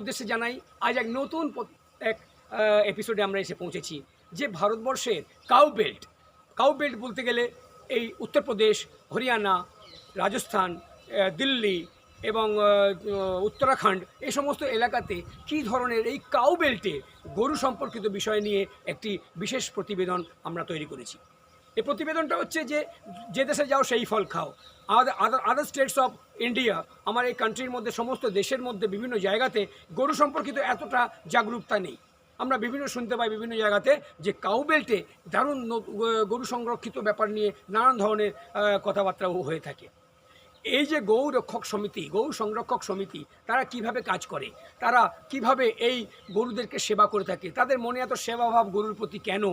উদ্দেশ্যে জানাই, আজ এক নতুন এক এপিসোডে আমরা এসে পৌঁছেছি, যে ভারতবর্ষের কাউ বেল্ট কাউ বেল্ট বলতে গেলে এই উত্তরপ্রদেশ, হরিয়ানা, রাজস্থান দিল্লি এবং উত্তরাখণ্ড এই সমস্ত এলাকাতে কী ধরনের এই কাউ বেল্টে গরু সম্পর্কিত বিষয় নিয়ে একটি বিশেষ প্রতিবেদন আমরা তৈরি করেছি। এই প্রতিবেদনটা হচ্ছে যে যে দেশে যাও সেই ফল খাও। Other other states of India আমার এই কান্ট্রির মধ্যে সমস্ত দেশের মধ্যে বিভিন্ন জায়গাতে গরু সম্পর্কিত এতটা জাগরুকতা নেই। আমরা বিভিন্ন শুনতে পাই বিভিন্ন জায়গাতে যে কাউবেল্টে দারুণ গরু সংরক্ষিত ব্যাপার নিয়ে নানান ধরনের কথাবার্তাও হয়ে থাকে। এই যে গৌ রক্ষক সমিতি, গৌ সংরক্ষক সমিতি, তারা কীভাবে কাজ করে? তারা কীভাবে এই গরুদেরকে সেবা করে থাকে? তাদের মনে এত সেবাভাব গরুর প্রতি কেন?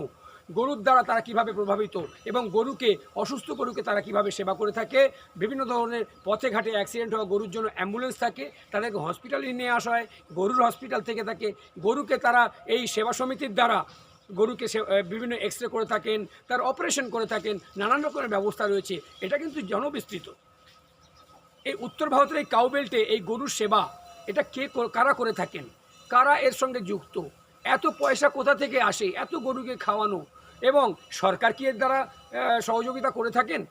গরুর দ্বারা তারা কীভাবে প্রভাবিত এবং গরুকে, অসুস্থ গরুকে তারা কীভাবে সেবা করে থাকে, বিভিন্ন ধরনের পথে ঘাটে অ্যাক্সিডেন্ট হওয়া গরুর জন্য অ্যাম্বুলেন্স থাকে, তাদেরকে হসপিটালে নিয়ে আসা হয়, গরুর হসপিটাল থেকে থাকে, গরুকে তারা এই সেবা সমিতির দ্বারা গরুকে সে বিভিন্ন এক্স করে থাকেন, তার অপারেশন করে থাকেন, নানান রকমের ব্যবস্থা রয়েছে, এটা কিন্তু জনবিস্তৃত। এই উত্তর ভারতের এই কাউবেল্টে এই গরুর সেবা, এটা কে, কারা করে থাকেন? কারা এর সঙ্গে যুক্ত? এত পয়সা কোথা থেকে আসে? এত গরুকে খাওয়ানো। এবং সরকার কি এর দ্বারা সহযোগিতা করে থাকেন?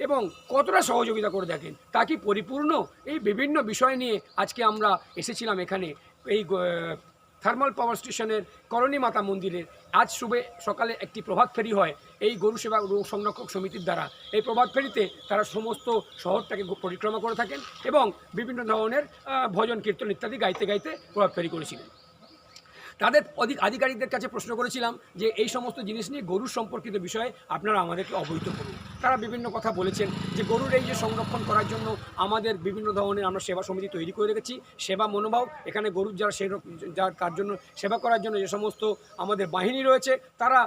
এবং কতটা সহযোগিতা করে থাকেন? তা কি পরিপূর্ণ? এই বিভিন্ন বিষয় নিয়ে আজকে আমরা এসেছিলাম এখানে। এই থার্মাল পাওয়ার স্টেশনের করণী মাতা মন্দিরের। আজ শুভে, সকালে একটি প্রভাত ফেরি হয়। এই গরু সেবা রোগ সংরক্ষক সমিতির দ্বারা। এই প্রভাত ফেরিতে তারা সমস্ত শহরটাকে পরিক্রমা করে থাকেন এবং বিভিন্ন ধরনের ভজন, কীর্তন ইত্যাদি গাইতে গাইতে প্রভাত ফেরি করেছিলেন। তাদের অধিক আধিকারিকদের কাছে প্রশ্ন করেছিলাম যে এই সমস্ত জিনিস নিয়ে গরুর সম্পর্কিত বিষয়ে আপনারা আমাদেরকে অবহিত করুন। তারা বিভিন্ন কথা বলেছেন যে গরুর এই যে সংরক্ষণ করার জন্য আমাদের বিভিন্ন ধরনের আমরা সেবা সমিতি তৈরি করে রেখেছি। সেবা মনোভাব, এখানে গরুর যারা সেই যার তার জন্য সেবা করার জন্য যে সমস্ত আমাদের বাহিনী রয়েছে, তারা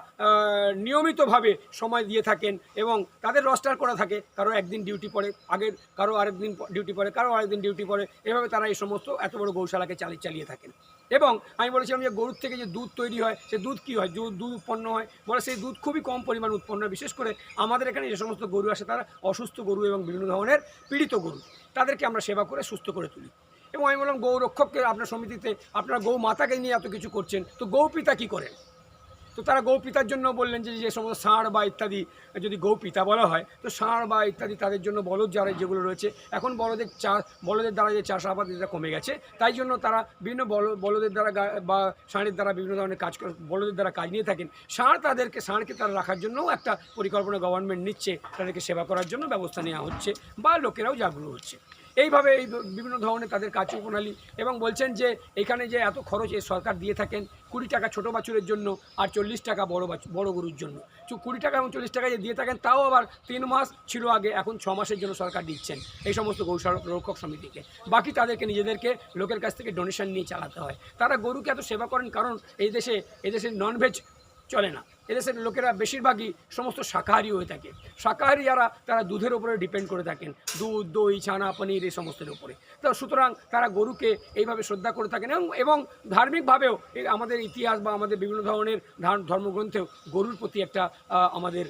নিয়মিতভাবে সময় দিয়ে থাকেন এবং তাদের রস্টার করা থাকে। কারও একদিন ডিউটি পড়ে, আগের, কারও আরেকদিন ডিউটি পড়ে, কারও আরেকদিন ডিউটি পড়ে। এভাবে তারা এই সমস্ত এত বড় গৌশালাকে চালিয়ে চালিয়ে থাকেন। এবং আমি বলেছিলাম যে গরুর থেকে যে দুধ তৈরি হয়, সে দুধ কী হয়? দুধ দুধ উৎপন্ন হয়। বলে সেই দুধ খুবই কম পরিমাণ উৎপন্ন হয়। বিশেষ করে আমাদের এখানে যে সমস্ত গরু আসে তারা অসুস্থ গরু এবং বিভিন্ন ধরনের পীড়িত গরু। তাদেরকে আমরা সেবা করে সুস্থ করে তুলি। এবং আমি বললাম, গৌরক্ষককে আপনার সমিতিতে, আপনার গৌ মাতাকে নিয়ে এত কিছু করছেন, তো গৌ পিতা কী করেন? তো তারা গৌ পিতার জন্য বললেন যে যে সমস্ত ষাঁড় বা ইত্যাদি যদি গৌ পিতা বলা হয়, তো ষাঁড় বা ইত্যাদি তাদের জন্য বলদ যারা যেগুলো রয়েছে, এখন বলদের চাষ বলদের দ্বারা যে চাষাবাদ এটা কমে গেছে, তাই জন্য তারা বিভিন্ন বল, বলদের দ্বারা বা ষাঁড়ের দ্বারা বিভিন্ন ধরনের কাজ বলদের দ্বারা কাজ নিয়ে থাকেন। ষাঁড় তাদেরকে, ষাঁড়কে তারা রাখার জন্যও একটা পরিকল্পনা গভর্নমেন্ট নিচ্ছে, তাদেরকে সেবা করার জন্য ব্যবস্থা নেওয়া হচ্ছে, বা লোকেরাও জাগ্রত হচ্ছে। এইভাবে এই বিভিন্ন ধরনের তাদের কার্যপ্রণালী এবং বলছেন যে এখানে যে এত খরচ এই সরকার দিয়ে থাকেন কুড়ি টাকা ছোটো বাছুরের জন্য আর চল্লিশ টাকা বড় বড় গরুর জন্য। তো কুড়ি টাকা এবং চল্লিশ টাকা যে দিয়ে থাকেন, তাও আবার তিন মাস ছিল আগে, এখন ছ মাসের জন্য সরকার দিচ্ছেন এই সমস্ত গরু রক্ষক সমিতিকে। বাকি তাদেরকে নিজেদেরকে লোকের কাছ থেকে ডোনেশন নিয়ে চালাতে হয়। তারা গরুকে এত সেবা করেন কারণ এই দেশে এই দেশে ননভেজ চলে না। এদেশের লোকেরা বেশিরভাগই সমস্ত শাকাহারি হয়ে থাকে। শাকাহারি যারা, তারা দুধের উপরে ডিপেন্ড করে থাকেন। দুধ, দই, ছানা, পনির এই সমস্তের উপরে। তো সুতরাং তারা গরুকে এইভাবে শ্রদ্ধা করে থাকেন এবং ধার্মিকভাবেও আমাদের ইতিহাস বা আমাদের বিভিন্ন ধরনের ধার- ধর্মগ্রন্থেও গরুর প্রতি একটা আমাদের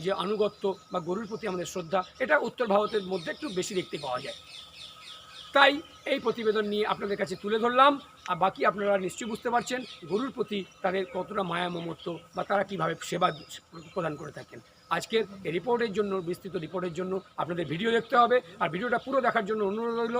যে আনুগত্য বা গরুর প্রতি আমাদের শ্রদ্ধা, এটা উত্তর ভারতের মধ্যে একটু বেশি দেখতে পাওয়া যায়। তাই এই প্রতিবেদন নিয়ে আপনাদের কাছে তুলে ধরলাম। আর বাকি আপনারা নিশ্চয়ই বুঝতে পারছেন গরুর প্রতি তাদের কতটা মায়া মমত্ব বা তারা কীভাবে সেবা প্রদান করে থাকেন। আজকের রিপোর্টের জন্য, বিস্তৃত রিপোর্টের জন্য আপনাদের ভিডিও দেখতে হবে। আর ভিডিওটা পুরো দেখার জন্য অনুরোধ রইল।